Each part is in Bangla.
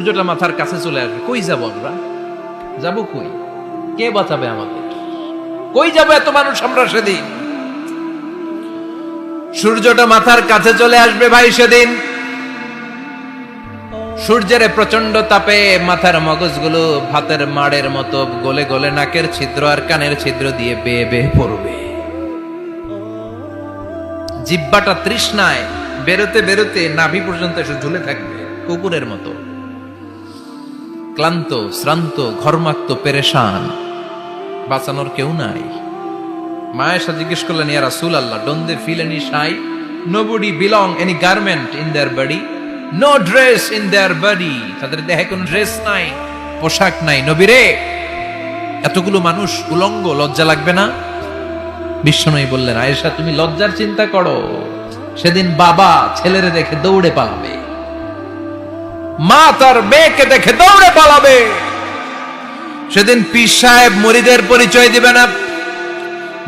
সূর্যটা মাথার কাছে চলে আসবে। কই যাব আমরা? যাব কই? কে বাঁচাবে আমাদের কই যাব এত মানুষ আমরা সেদিন? সূর্যটা মাথার কাছে চলে আসবে ভাই সেদিন। সূর্যের প্রচণ্ড তাপে মাথার মগজগুলো ভাতের মাড়ের মতো গলে গলে নাকের ছিদ্র আর কানের ছিদ্র দিয়ে বেয়ে বেয়ে পড়বে। জিব্বাটা তৃষ্ণায় বেরোতে বেরোতে নাভি পর্যন্ত এসে ঝুলে থাকবে, কুকুরের মতো। ক্লান্ত, শ্রান্ত, ঘর্মাক্ত, পেরেশান। বাঁচানোর কেউ নাই। মায়েশা জিজ্ঞেস করলেন, ইয়া রাসূল আল্লাহ don't they feel any shy? Nobody belong any garment in their body no dress in their body তাদের দেহে কোনো ড্রেস নাই, পোশাক নাই। নবীরে, এতগুলো মানুষ উলঙ্গ, লজ্জা লাগবে না? বিশ্বনয়ী বললেন, আয়েশা, তুমি লজ্জার চিন্তা করো। সেদিন বাবা ছেলেরে দেখে দৌড়ে পালাবে। মা তার মেয়েকে দেখে দৌড়ে পালাবে। সেদিন পীর সাহেব মরিদের পরিচয় দিবে না।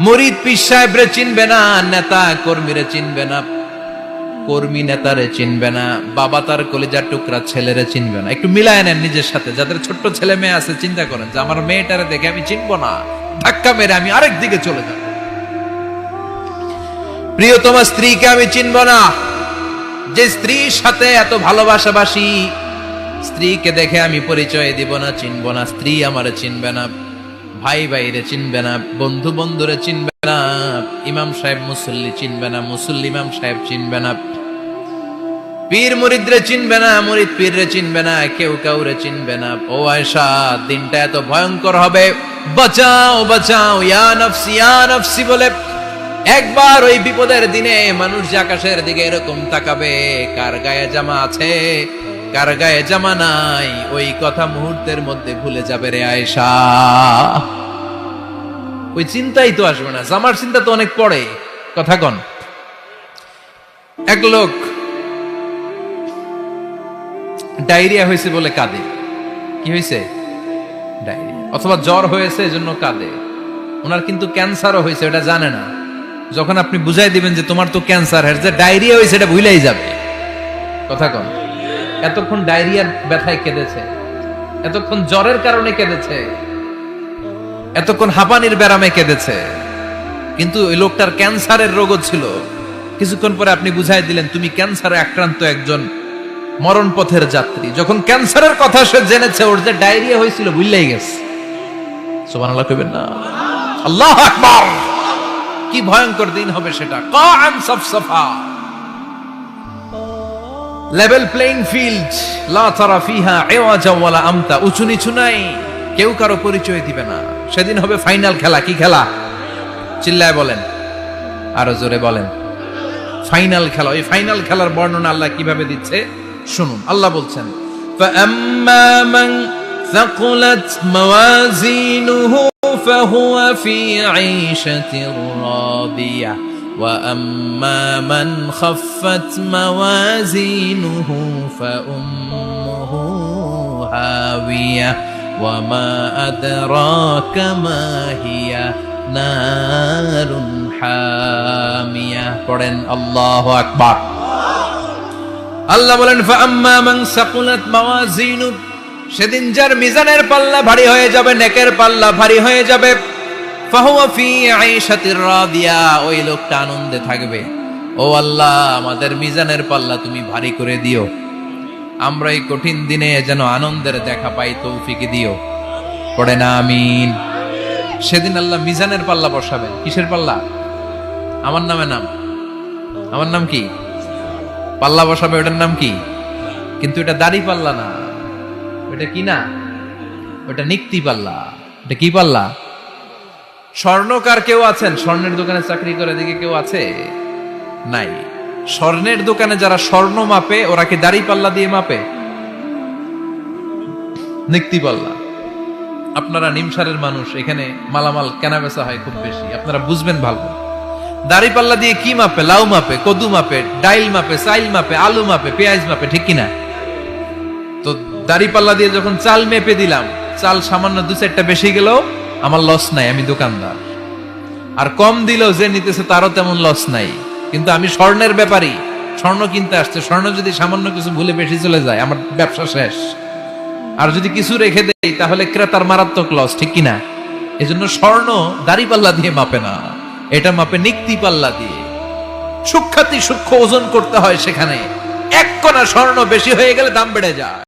মরিদ পীর সাহেবরে চিনবে না, নেতা কর্মীরে চিনবে না, কর্মী নেতারে চিনবে না, বাবা তার কলেজার টুকরা ছেলেরে চিনবে না। একটু মিলায় নেন নিজের সাথে, যাদের ছোট্ট ছেলে মেয়ে আছে, চিন্তা করেন যে আমার মেয়েটারে দেখে আমি চিনবো না। ধাক্কা মেরে আমি আরেক দিকে চলে যাব। প্রিয়তমা স্ত্রীকে আমি চিনব না। যে স্ত্রীর সাথে এত ভালোবাসাবাসি স্ত্রীকে দেখে আমি পরিচয় দিব না, চিনব না। স্ত্রী আমারে চিনবে না, ভাই ভাইরে চিনবে না, বন্ধু বন্ধুরে চিনবে না, ইমাম সাহেব মুসল্লি চিনবে না, মুসল্লি ইমাম সাহেব চিনবে না, পীর মুরিদরে চিনবে না, মুরিদ পীররে চিনবে না, কেউ কাউরে চিনবে না। ও আয়সা দিনটা এত ভয়ঙ্কর হবে। বাঁচাও বাঁচাও, ইয়া নফসি ইয়া নফসি বলে একবার ওই বিপদের দিনে মানুষ আকাশের দিকে এরকম তাকাবে, কার গায়ে জামা আছে? কার গায়ে জামা নাই, ওই কথা মুহূর্তের মধ্যে ভুলে যাবে রে আয়েশা। ওই চিন্তাই তো আসবে না, জামার চিন্তা তো অনেক পড়ে। কথা কন। এক লোক ডায়রিয়া হয়েছে বলে কাঁদে। কি হয়েছে? ডায়রিয়া। অথবা জ্বর হয়েছে, এজন্য কাঁদে। ওনার কিন্তু ক্যান্সারও হয়েছে এটা জানে না। যখন আপনি বুঝাই দিবেন যে তোমার তো ক্যান্সার হয়েছে ডায়রিয়া হয়েছে, এটা ভুলেই যাবে। কথা কন। এতক্ষণ ডায়রিয়ার ব্যথায় কেঁদেছে। এতক্ষণ জ্বরের কারণে কেঁদেছে। এতক্ষণ হাঁপানির ব্যারামে কেঁদেছে। কিন্তু ওই লোকটার ক্যান্সারের রোগও ছিল। কিছুক্ষণ পরে আপনি বুঝাই দিলেন, তুমি ক্যান্সারে আক্রান্ত একজন মরণ পথের যাত্রী। যখন ক্যান্সারের কথা সে জেনেছে, ওর যে ডায়রিয়া হয়েছিল বুঝলেই গেছে। সুবহানাল্লাহ কইবেন না। আল্লাহ আকবার! কি ভয়ঙ্কর দিন হবে সেটা। কান সফসফা। লেভেল প্লেইং ফিল্ড লা তারা ফিহা ইওয়াজা ওয়ালা আমতা উঁচু নিচু নাই কেউ কারো পরিচয় দিবে না সেদিন হবে ফাইনাল খেলা কি খেলা চিল্লায় বলেন আরো জোরে বলেন ফাইনাল খেলা ওই ফাইনাল খেলার বর্ণনা আল্লাহ কিভাবে দিচ্ছে শুনুন আল্লাহ বলছেন فأما من ثقلت موازينه فهو في عيشة راضية وأما من خفت موازينه فأمه هاوية وما أدراك ما هي نار حامية পড়েন আল্লাহু আকবার আল্লাহ বলেন ফাআম্মা মান সাকুলাত মাওয়াজিনু সেদিন যার মিজানের পাল্লা ভারী হয়ে যাবে নেকের পাল্লা ভারী হয়ে যাবে ওই লোকটা আনন্দে থাকবে। ও আল্লাহ, আমাদের মিজানের পাল্লা তুমি ভারী করে দিও। আমরা এই কঠিন দিনে যেন আনন্দের দেখা পাই, তৌফিক দিও। পড়ে না, আমিন। সেদিন আল্লাহ মিজানের পাল্লা বসাবেন। কিসের পাল্লা? আমার নামে নাম। আমার নাম কি? পাল্লা বসাবে, ওটার নাম কি? কিন্তু এটা দাড়ি পাল্লা না। ওটা কি না? ওটা নিক্তি পাল্লা। এটা কি পাল্লা? স্বর্ণকার কেউ আছেন? স্বর্ণের দোকানে চাকরি করে দিকে কেউ আছে? নাই। স্বর্ণের দোকানে যারা স্বর্ণ মাপে, ওরা কি দাড়ি পাল্লা দিয়ে মাপে? নিক্তি পাল্লা। আপনারা নিমসারের মানুষ, এখানে মালামাল কেনা বেচা হয় খুব বেশি। আপনারা বুঝবেন ভালো। দাড়ি পাল্লা দিয়ে কি মাপে? লাউ মাপে, কদু মাপে, ডাইল মাপে, চাইল মাপে, আলু মাপে, পেঁয়াজ মাপে, ঠিক কিনা? তো দাড়ি পাল্লা দিয়ে যখন চাল মেপে দিলাম, চাল সামান্য দু চারটা বেশি গেলেও আমার লস নাই, আমি দোকানদার। আর কম দিলেও যে নিতেছে তারও তেমন লস নাই। কিন্তু আমি স্বর্ণের ব্যাপারী, স্বর্ণ কিনতে আসছে, স্বর্ণ যদি সামান্য কিছু ভুলে বেশি চলে যায়, আমার ব্যবসা শেষ। আর যদি কিছু রেখে দেই, তাহলে ক্রেতার মারাত্মক লস ঠিক কিনা? এজন্য স্বর্ণ দাড়ি পাল্লা দিয়ে মাপে না, এটা মাপে নিক্তি পাল্লা দিয়ে। সুখ্যাতি, সূক্ষ্ম ওজন করতে হয় সেখানে। এক কণা স্বর্ণ বেশি হয়ে গেলে দাম বেড়ে যায়।